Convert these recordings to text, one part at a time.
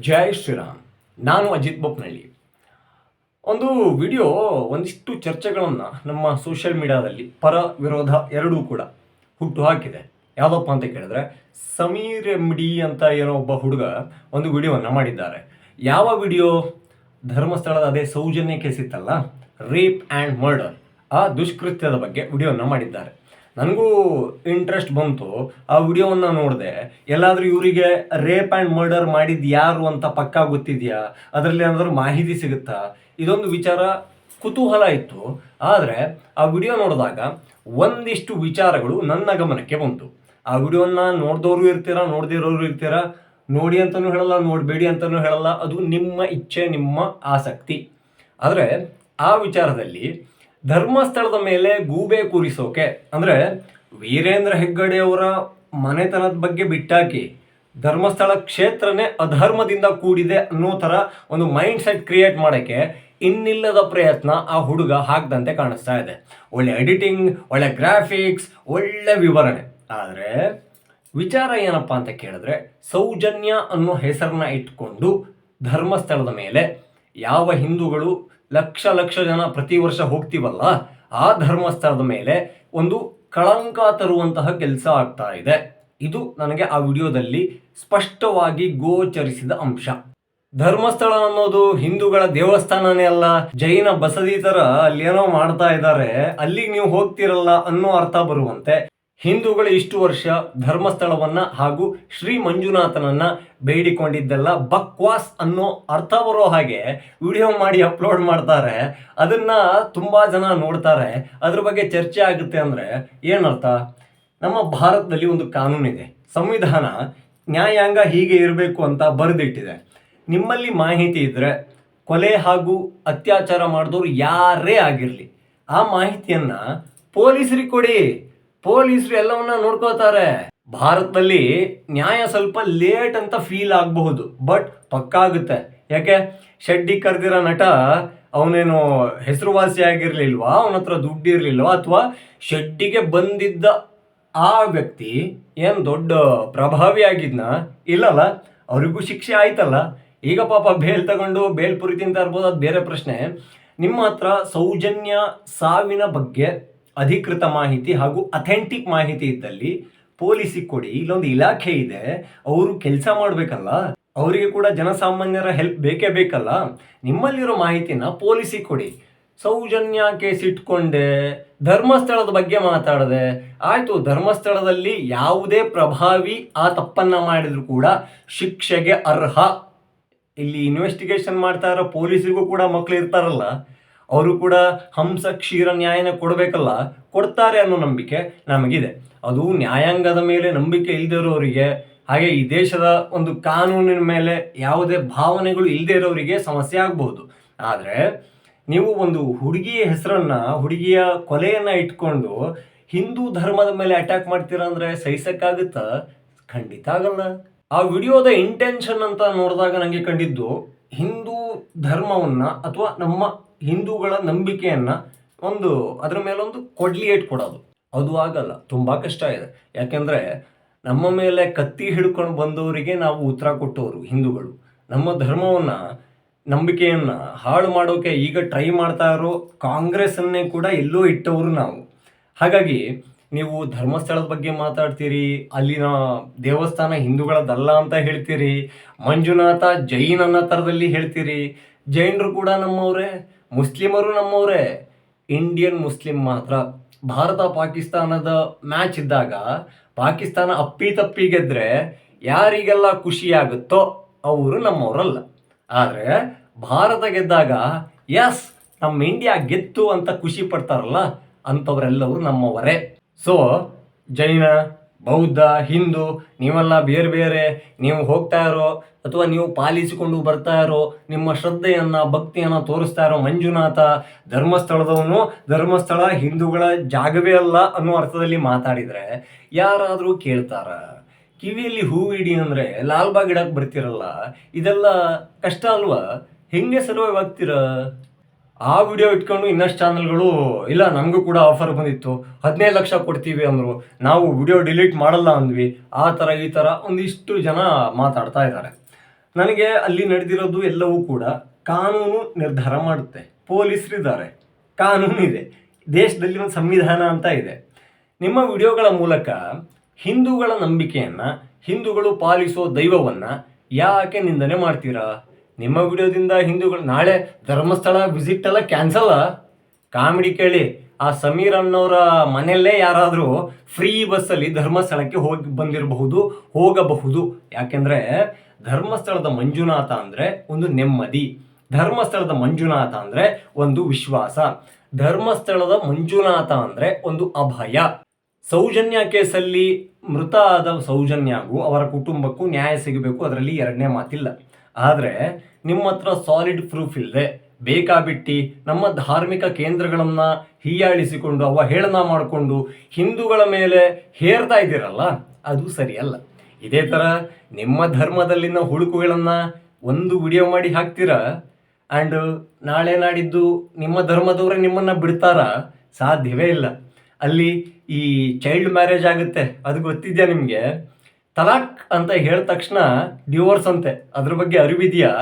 ಜೈ ಶ್ರೀರಾಮ್. ನಾನು ಅಜಿತ್ ಬೊಪ್ನಳ್ಳಿ. ಒಂದು ವಿಡಿಯೋ, ಒಂದಿಷ್ಟು ಚರ್ಚೆಗಳನ್ನು ನಮ್ಮ ಸೋಷಿಯಲ್ ಮೀಡಿಯಾದಲ್ಲಿ ಪರ ವಿರೋಧ ಎರಡೂ ಕೂಡ ಹುಟ್ಟು ಹಾಕಿದೆ. ಯಾವುದಪ್ಪ ಅಂತ ಕೇಳಿದ್ರೆ, ಸಮೀರ್ ಎಮ್ಡಿ ಅಂತ ಏನೋ ಒಬ್ಬ ಹುಡುಗ ಒಂದು ವಿಡಿಯೋವನ್ನು ಮಾಡಿದ್ದಾರೆ. ಯಾವ ವಿಡಿಯೋ? ಧರ್ಮಸ್ಥಳದ ಅದೇ ಸೌಜನ್ಯ ಕೇಸಿತ್ತಲ್ಲ ರೇಪ್ ಆ್ಯಂಡ್ ಮರ್ಡರ್ ಆ ದುಷ್ಕೃತ್ಯದ ಬಗ್ಗೆ ವಿಡಿಯೋವನ್ನು ಮಾಡಿದ್ದಾರೆ. ನನಗೂ ಇಂಟ್ರೆಸ್ಟ್ ಬಂತು. ಆ ವಿಡಿಯೋವನ್ನು ನೋಡಿದೆ. ಎಲ್ಲಾದರೂ ಇವರಿಗೆ ರೇಪ್ ಆ್ಯಂಡ್ ಮರ್ಡರ್ ಮಾಡಿದ್ದು ಯಾರು ಅಂತ ಪಕ್ಕಾ ಗೊತ್ತಿದೆಯಾ? ಅದರಲ್ಲಿ ಏನಾದರೂ ಮಾಹಿತಿ ಸಿಗುತ್ತಾ? ಇದೊಂದು ವಿಚಾರ ಕುತೂಹಲ ಇತ್ತು. ಆದರೆ ಆ ವಿಡಿಯೋ ನೋಡಿದಾಗ ಒಂದಿಷ್ಟು ವಿಚಾರಗಳು ನನ್ನ ಗಮನಕ್ಕೆ ಬಂತು. ಆ ವಿಡಿಯೋನ ನೋಡಿದವರು ಇರ್ತೀರಾ, ನೋಡ್ದಿರೋರು ಇರ್ತೀರಾ? ನೋಡಿ ಅಂತಲೂ ಹೇಳಲ್ಲ, ನೋಡಬೇಡಿ ಅಂತಲೂ ಹೇಳಲ್ಲ. ಅದು ನಿಮ್ಮ ಇಚ್ಛೆ, ನಿಮ್ಮ ಆಸಕ್ತಿ. ಆದರೆ ಆ ವಿಚಾರದಲ್ಲಿ ಧರ್ಮಸ್ಥಳದ ಮೇಲೆ ಗೂಬೆ ಕೂರಿಸೋಕೆ, ಅಂದರೆ ವೀರೇಂದ್ರ ಹೆಗ್ಗಡೆಯವರ ಮನೆತನದ ಬಗ್ಗೆ ಬಿಟ್ಟಾಕಿ, ಧರ್ಮಸ್ಥಳ ಕ್ಷೇತ್ರನೇ ಅಧರ್ಮದಿಂದ ಕೂಡಿದೆ ಅನ್ನೋ ಥರ ಒಂದು ಮೈಂಡ್ ಸೆಟ್ ಕ್ರಿಯೇಟ್ ಮಾಡೋಕ್ಕೆ ಇನ್ನಿಲ್ಲದ ಪ್ರಯತ್ನ ಆ ಹುಡುಗ ಹಾಕ್ದಂತೆ ಕಾಣಿಸ್ತಾ ಇದೆ. ಒಳ್ಳೆ ಎಡಿಟಿಂಗ್ ಒಳ್ಳೆ ಗ್ರಾಫಿಕ್ಸ್ ಒಳ್ಳೆ ವಿವರಣೆ. ಆದರೆ ವಿಚಾರ ಏನಪ್ಪ ಅಂತ ಕೇಳಿದ್ರೆ, ಸೌಜನ್ಯ ಅನ್ನೋ ಹೆಸರನ್ನ ಇಟ್ಕೊಂಡು ಧರ್ಮಸ್ಥಳದ ಮೇಲೆ ಯಾವ ಹಿಂದೂಗಳು ಲಕ್ಷ ಲಕ್ಷ ಜನ ಪ್ರತಿ ವರ್ಷ ಹೋಗ್ತೀವಲ್ಲ, ಆ ಧರ್ಮಸ್ಥಳದ ಮೇಲೆ ಒಂದು ಕಳಂಕ ತರುವಂತಹ ಕೆಲಸ ಆಗ್ತಾ ಇದೆ. ಇದು ನನಗೆ ಆ ವಿಡಿಯೋದಲ್ಲಿ ಸ್ಪಷ್ಟವಾಗಿ ಗೋಚರಿಸಿದ ಅಂಶ. ಧರ್ಮಸ್ಥಳ ಅನ್ನೋದು ಹಿಂದೂಗಳ ದೇವಸ್ಥಾನನೇ ಅಲ್ಲ, ಜೈನ ಬಸದಿ ತರ ಏನೋ ಮಾಡ್ತಾ ಇದ್ದಾರೆ, ಅಲ್ಲಿಗೆ ನೀವು ಹೋಗ್ತಿರಲ್ಲ ಅನ್ನೋ ಅರ್ಥ ಬರುವಂತೆ. ಹಿಂದೂಗಳು ಇಷ್ಟು ವರ್ಷ ಧರ್ಮಸ್ಥಳವನ್ನ ಹಾಗೂ ಶ್ರೀ ಮಂಜುನಾಥನನ್ನ ಬೇಡಿಕೊಂಡಿದ್ದೆಲ್ಲ ಬಕ್ವಾಸ್ ಅನ್ನೋ ಅರ್ಥ ಬರೋ ಹಾಗೆ ವಿಡಿಯೋ ಮಾಡಿ ಅಪ್ಲೋಡ್ ಮಾಡ್ತಾರೆ. ಅದನ್ನ ತುಂಬಾ ಜನ ನೋಡ್ತಾರೆ. ಅದ್ರ ಬಗ್ಗೆ ಚರ್ಚೆ ಆಗುತ್ತೆ ಅಂದ್ರೆ ಏನರ್ಥ? ನಮ್ಮ ಭಾರತದಲ್ಲಿ ಒಂದು ಕಾನೂನಿದೆ. ಸಂವಿಧಾನ ನ್ಯಾಯಾಂಗ ಹೀಗೆ ಇರಬೇಕು ಅಂತ ಬರೆದಿಟ್ಟಿದೆ. ನಿಮ್ಮಲ್ಲಿ ಮಾಹಿತಿ ಇದ್ದರೆ ಕೊಲೆ ಹಾಗೂ ಅತ್ಯಾಚಾರ ಮಾಡಿದವರು ಯಾರೇ ಆಗಿರಲಿ, ಆ ಮಾಹಿತಿಯನ್ನ ಪೊಲೀಸರಿಗೆ ಕೊಡಿ. ಪೊಲೀಸರು ಎಲ್ಲವನ್ನ ನೋಡ್ಕೋತಾರೆ ಭಾರತದಲ್ಲಿ ನ್ಯಾಯ ಸ್ವಲ್ಪ ಲೇಟ್ ಅಂತ ಫೀಲ್ ಆಗಬಹುದು, ಬಟ್ ಪಕ್ಕಾಗುತ್ತೆ ಯಾಕೆ? ಶೆಡ್ಡಿ ಕರೆದಿರೋ ನಟ, ಅವನೇನು ಹೆಸರುವಾಸಿ ಆಗಿರ್ಲಿಲ್ವಾ? ಅವನ ಹತ್ರ ದುಡ್ಡು ಇರ್ಲಿಲ್ವಾ ಅಥವಾ ಶೆಡ್ಡಿಗೆ ಬಂದಿದ್ದ ಆ ವ್ಯಕ್ತಿ ಏನು ದೊಡ್ಡ ಪ್ರಭಾವಿ ಆಗಿದ್ನ? ಇಲ್ಲಲ್ಲ, ಅವರಿಗೂ ಶಿಕ್ಷೆ ಆಯ್ತಲ್ಲ. ಈಗ ಪಾಪ ಬೇಲ್ ತಗೊಂಡು ಬೇಲ್ ಪುರಿ ತಿಂತ ಇರ್ಬೋದು, ಅದು ಬೇರೆ ಪ್ರಶ್ನೆ. ನಿಮ್ಮ ಹತ್ರ ಸೌಜನ್ಯ ಸಾವಿನ ಬಗ್ಗೆ ಅಧಿಕೃತ ಮಾಹಿತಿ ಹಾಗೂ ಅಥೆಂಟಿಕ್ ಮಾಹಿತಿ ಇದ್ದಲ್ಲಿ ಪೊಲೀಸಿಗೆ ಕೊಡಿ. ಇಲ್ಲೊಂದು ಇಲಾಖೆ ಇದೆ. ಅವರು ಕೆಲಸ ಮಾಡಬೇಕಲ್ಲ. ಅವರಿಗೆ ಕೂಡ ಜನಸಾಮಾನ್ಯರ ಹೆಲ್ಪ್ ಬೇಕೇ ಬೇಕಲ್ಲ. ನಿಮ್ಮಲ್ಲಿರೋ ಮಾಹಿತಿನ ಪೊಲೀಸಿಗೆ ಕೊಡಿ. ಸೌಜನ್ಯ ಕೇಸ್ ಇಟ್ಕೊಂಡೆ, ಧರ್ಮಸ್ಥಳದ ಬಗ್ಗೆ ಮಾತಾಡದೆ. ಆಯ್ತು, ಧರ್ಮಸ್ಥಳದಲ್ಲಿ ಯಾವುದೇ ಪ್ರಭಾವಿ ಆ ತಪ್ಪನ್ನ ಮಾಡಿದ್ರು ಕೂಡ ಶಿಕ್ಷೆಗೆ ಅರ್ಹ. ಇಲ್ಲಿ ಇನ್ವೆಸ್ಟಿಗೇಷನ್ ಮಾಡ್ತಾ ಇರೋ ಪೊಲೀಸರಿಗೂ ಕೂಡ ಮಕ್ಳು ಇರ್ತಾರಲ್ಲ. ಅವರು ಕೂಡ ಹಂಸ ಕ್ಷೀರ ನ್ಯಾಯನ ಕೊಡಬೇಕಲ್ಲ, ಕೊಡ್ತಾರೆ ಅನ್ನೋ ನಂಬಿಕೆ ನಮಗಿದೆ. ಅದು ನ್ಯಾಯಾಂಗದ ಮೇಲೆ ನಂಬಿಕೆ ಇಲ್ದಿರೋರಿಗೆ, ಹಾಗೆ ಈ ದೇಶದ ಒಂದು ಕಾನೂನಿನ ಮೇಲೆ ಯಾವುದೇ ಭಾವನೆಗಳು ಇಲ್ಲದೆ ಇರೋರಿಗೆ ಸಮಸ್ಯೆ ಆಗಬಹುದು. ಆದರೆ, ನೀವು ಒಂದು ಹುಡುಗಿಯ ಹೆಸರನ್ನ, ಹುಡುಗಿಯ ಕೊಲೆಯನ್ನ ಇಟ್ಕೊಂಡು ಹಿಂದೂ ಧರ್ಮದ ಮೇಲೆ ಅಟ್ಯಾಕ್ ಮಾಡ್ತೀರಾ ಅಂದ್ರೆ ಸಹಿಸಕ್ಕಾಗುತ್ತಾ? ಖಂಡಿತ ಆಗಲ್ಲ. ಆ ವಿಡಿಯೋದ ಇಂಟೆನ್ಷನ್ ಅಂತ ನೋಡಿದಾಗ ನನಗೆ ಕಂಡಿದ್ದು, ಹಿಂದೂ ಧರ್ಮವನ್ನ ಅಥವಾ ನಮ್ಮ ಹಿಂದೂಗಳ ನಂಬಿಕೆಯನ್ನ ಒಂದು ಅದರ ಮೇಲೊಂದು ಏಟ್ ಕೊಡೋದು. ಅದು ಆಗಲ್ಲ, ತುಂಬಾ ಕಷ್ಟ ಇದೆ. ಯಾಕೆಂದ್ರೆ ನಮ್ಮ ಮೇಲೆ ಕತ್ತಿ ಹಿಡ್ಕೊಂಡು ಬಂದವರಿಗೆ ನಾವು ಉತ್ತರ ಕೊಟ್ಟವರು ಹಿಂದೂಗಳು. ನಮ್ಮ ಧರ್ಮವನ್ನ, ನಂಬಿಕೆಯನ್ನ ಹಾಳು ಮಾಡೋಕೆ ಈಗ ಟ್ರೈ ಮಾಡ್ತಾ ಇರೋ ಕಾಂಗ್ರೆಸ್ಸನ್ನೇ ಕೂಡ ಎಲ್ಲೋ ಇಟ್ಟವರು ನಾವು. ಹಾಗಾಗಿ ನೀವು ಧರ್ಮಸ್ಥಳದ ಬಗ್ಗೆ ಮಾತಾಡ್ತೀರಿ, ಅಲ್ಲಿನ ದೇವಸ್ಥಾನ ಹಿಂದೂಗಳದಲ್ಲ ಅಂತ ಹೇಳ್ತೀರಿ, ಮಂಜುನಾಥ ಜೈನ್ ಅನ್ನೋ ಥರದಲ್ಲಿ ಹೇಳ್ತೀರಿ ಜೈನರು ಕೂಡ ನಮ್ಮವರೇ, ಮುಸ್ಲಿಮರು ನಮ್ಮವರೇ. ಇಂಡಿಯನ್ ಮುಸ್ಲಿಂ ಮಾತ್ರ. ಭಾರತ ಪಾಕಿಸ್ತಾನದ ಮ್ಯಾಚ್ ಇದ್ದಾಗ ಪಾಕಿಸ್ತಾನ ಅಪ್ಪಿ ತಪ್ಪಿ ಗೆದ್ರೆ ಯಾರಿಗೆಲ್ಲ ಖುಷಿಯಾಗುತ್ತೋ ಅವರು ನಮ್ಮವರಲ್ಲ. ಆದರೆ ಭಾರತ ಗೆದ್ದಾಗ ಎಸ್ ನಮ್ಮ ಇಂಡಿಯಾ ಗೆತ್ತು ಅಂತ ಖುಷಿ ಪಡ್ತಾರಲ್ಲ ಅಂಥವರೆಲ್ಲವರು ನಮ್ಮವರೇ. ಸೊ ಜೈನ ಬೌದ್ಧ, ಹಿಂದೂ, ನೀವೆಲ್ಲ ಬೇರೆ ಬೇರೆ ನೀವು ಹೋಗ್ತಾ ಇರೋ ಅಥವಾ ನೀವು ಪಾಲಿಸಿಕೊಂಡು ಬರ್ತಾ ಇರೋ ನಿಮ್ಮ ಶ್ರದ್ಧೆಯನ್ನು, ಭಕ್ತಿಯನ್ನ ತೋರಿಸ್ತಾ ಇರೋ ಮಂಜುನಾಥ ಧರ್ಮಸ್ಥಳದವನು ಧರ್ಮಸ್ಥಳ ಹಿಂದೂಗಳ ಜಾಗವೇ ಅಲ್ಲ ಅನ್ನೋ ಅರ್ಥದಲ್ಲಿ ಮಾತಾಡಿದ್ರೆ ಯಾರಾದರೂ ಕೇಳ್ತಾರ, ಕಿವಿಯಲ್ಲಿ ಹೂವಿಡಿ ಅಂದ್ರೆ ಲಾಲ್ಬಾಗ್ ಇಡಕ್ಕೆ ಬರ್ತಿರಲ್ಲ, ಇದೆಲ್ಲ ಕಷ್ಟ ಅಲ್ವಾ? ಹೆಂಗೆ ಸರ್ವೈವ್ ಆಗ್ತೀರಾ? ಆ ವಿಡಿಯೋ ಇಟ್ಕೊಂಡು ಇನ್ನಷ್ಟು ಚಾನಲ್ಗಳು ಇಲ್ಲ ನಮಗೂ ಕೂಡ ಆಫರ್ ಬಂದಿತ್ತು. ಹದಿನೈದು ಲಕ್ಷ ಕೊಡ್ತೀವಿ ಅಂದರು. ನಾವು ವಿಡಿಯೋ ಡಿಲೀಟ್ ಮಾಡಲ್ಲ ಅಂದ್ವಿ. ಆ ಥರ ಈ ಥರ ಒಂದಿಷ್ಟು ಜನ ಮಾತಾಡ್ತಾ ಇದ್ದಾರೆ. ನನಗೆ ಅಲ್ಲಿ ನಡೆದಿರೋದು ಎಲ್ಲವೂ ಕೂಡ ಕಾನೂನು ನಿರ್ಧಾರ ಮಾಡುತ್ತೆ. ಪೊಲೀಸರಿದ್ದಾರೆ. ಕಾನೂನು ಇದೆ. ದೇಶದಲ್ಲಿ ಒಂದು ಸಂವಿಧಾನ ಅಂತ ಇದೆ. ನಿಮ್ಮ ವಿಡಿಯೋಗಳ ಮೂಲಕ ಹಿಂದೂಗಳ ನಂಬಿಕೆಯನ್ನು, ಹಿಂದೂಗಳು ಪಾಲಿಸೋ ದೈವವನ್ನು ಯಾಕೆ ನಿಂದನೆ ಮಾಡ್ತೀರಾ? ನಿಮ್ಮ ವಿಡಿಯೋದಿಂದ ಹಿಂದೂಗಳು ನಾಳೆ ಧರ್ಮಸ್ಥಳ ವಿಸಿಟ್ ಎಲ್ಲ ಕ್ಯಾನ್ಸಲ್ ಕಾಮಿಡಿ ಕೇಳಿ. ಆ ಸಮೀರ್ ಅನ್ನೋರ ಮನೆಯಲ್ಲೇ ಯಾರಾದರೂ ಫ್ರೀ ಬಸ್ಸಲ್ಲಿ ಧರ್ಮಸ್ಥಳಕ್ಕೆ ಹೋಗಿ ಬಂದಿರಬಹುದು, ಹೋಗಬಹುದು. ಯಾಕೆಂದ್ರೆ ಧರ್ಮಸ್ಥಳದ ಮಂಜುನಾಥ ಅಂದ್ರೆ ಒಂದು ನೆಮ್ಮದಿ. ಧರ್ಮಸ್ಥಳದ ಮಂಜುನಾಥ ಅಂದ್ರೆ ಒಂದು ವಿಶ್ವಾಸ. ಧರ್ಮಸ್ಥಳದ ಮಂಜುನಾಥ ಅಂದ್ರೆ ಒಂದು ಅಭಯ. ಸೌಜನ್ಯ ಕೇಸಲ್ಲಿ ಮೃತ ಆದ ಸೌಜನ್ಯಗೂ ಅವರ ಕುಟುಂಬಕ್ಕೂ ನ್ಯಾಯ ಸಿಗಬೇಕು. ಅದರಲ್ಲಿ ಎರಡನೇ ಮಾತಿಲ್ಲ. ಆದರೆ ನಿಮ್ಮ ಹತ್ರ ಸಾಲಿಡ್ ಪ್ರೂಫ್ ಇಲ್ಲದೆ ಬೇಕಾಬಿಟ್ಟಿ ನಮ್ಮ ಧಾರ್ಮಿಕ ಕೇಂದ್ರಗಳನ್ನು ಹೀಯಾಳಿಸಿಕೊಂಡು ಅವಹೇಳನ ಮಾಡಿಕೊಂಡು ಹಿಂದೂಗಳ ಮೇಲೆ ಹೇರ್ತಾ ಇದ್ದೀರಲ್ಲ, ಅದು ಸರಿಯಲ್ಲ. ಇದೇ ಥರ ನಿಮ್ಮ ಧರ್ಮದಲ್ಲಿನ ಹುಳುಕುಗಳನ್ನ ಒಂದು ವಿಡಿಯೋ ಮಾಡಿ ಹಾಕ್ತೀರಾ? ಆ್ಯಂಡ್ ನಾಳೆ ನಾಡಿದ್ದು ನಿಮ್ಮ ಧರ್ಮದವರೇ ನಿಮ್ಮನ್ನು ಬಿಡ್ತಾರ? ಸಾಧ್ಯವೇ ಇಲ್ಲ. ಅಲ್ಲಿ ಈ ಚೈಲ್ಡ್ ಮ್ಯಾರೇಜ್ ಆಗುತ್ತೆ, ಅದು ಗೊತ್ತಿದೆಯಾ ನಿಮಗೆ? ತಲಾಕ್ ಅಂತ ಹೇಳಿದ ತಕ್ಷಣ ಡಿವೋರ್ಸ್ ಅಂತೆ. ಅದ್ರ ಬಗ್ಗೆ ಅರಿವಿದೆಯಾ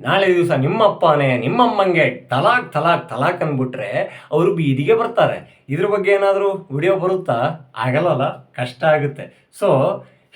ನಾಳೆ ದಿವಸ ನಿಮ್ಮಪ್ಪನೇ ನಿಮ್ಮಮ್ಮಂಗೆ ತಲಾಕ್ ತಲಾಕ್ ತಲಾಕ್ ಅಂದ್ಬಿಟ್ರೆ ಅವರು ಬೀದಿಗೆ ಬರ್ತಾರೆ. ಇದ್ರ ಬಗ್ಗೆ ಏನಾದರೂ ವಿಡಿಯೋ ಬರುತ್ತಾ? ಆಗಲ್ಲಲ್ಲ, ಕಷ್ಟ ಆಗುತ್ತೆ. ಸೊ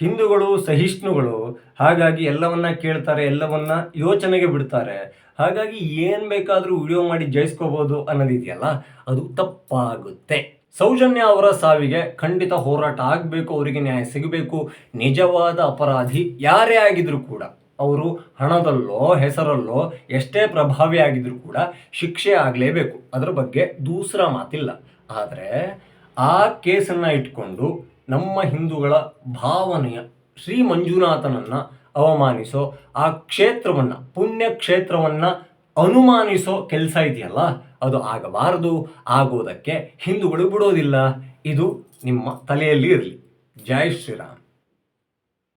ಹಿಂದೂಗಳು, ಸಹಿಷ್ಣುಗಳು ಹಾಗಾಗಿ ಎಲ್ಲವನ್ನ ಕೇಳ್ತಾರೆ, ಎಲ್ಲವನ್ನ ಯೋಚನೆಗೆ ಬಿಡ್ತಾರೆ. ಹಾಗಾಗಿ ಏನು ಬೇಕಾದರೂ ವಿಡಿಯೋ ಮಾಡಿ ಜಯಿಸ್ಕೋಬೋದು ಅನ್ನೋದಿದೆಯಲ್ಲ, ಅದು ತಪ್ಪಾಗುತ್ತೆ. ಸೌಜನ್ಯ ಅವರ ಸಾವಿಗೆ ಖಂಡಿತ ಹೋರಾಟ ಆಗಬೇಕು, ಅವರಿಗೆ ನ್ಯಾಯ ಸಿಗಬೇಕು. ನಿಜವಾದ ಅಪರಾಧಿ ಯಾರೇ ಆಗಿದ್ರು ಕೂಡ, ಅವರು ಹಣದಲ್ಲೋ, ಹೆಸರಲ್ಲೋ, ಎಷ್ಟೇ ಪ್ರಭಾವಿ ಆಗಿದ್ರು ಕೂಡ ಶಿಕ್ಷೆ ಆಗಲೇಬೇಕು. ಅದರ ಬಗ್ಗೆ ದೂಸರ ಮಾತಿಲ್ಲ. ಆದರೆ ಆ ಕೇಸನ್ನು ಇಟ್ಕೊಂಡು ನಮ್ಮ ಹಿಂದೂಗಳ ಭಾವನೆಯ ಶ್ರೀ ಮಂಜುನಾಥನನ್ನು ಅವಮಾನಿಸೋ ಆ ಕ್ಷೇತ್ರವನ್ನು ಪುಣ್ಯ ಕ್ಷೇತ್ರವನ್ನ ಅನುಮಾನಿಸೋ ಕೆಲಸ ಇದೆಯಲ್ಲ ಅದು ಆಗಬಾರದು ಆಗೋದಕ್ಕೆ ಹಿಂದೂಗಳು ಬಿಡೋದಿಲ್ಲ. ಇದು ನಿಮ್ಮ ತಲೆಯಲ್ಲಿ ಇರಲಿ. ಜೈ ಶ್ರೀರಾಮ್.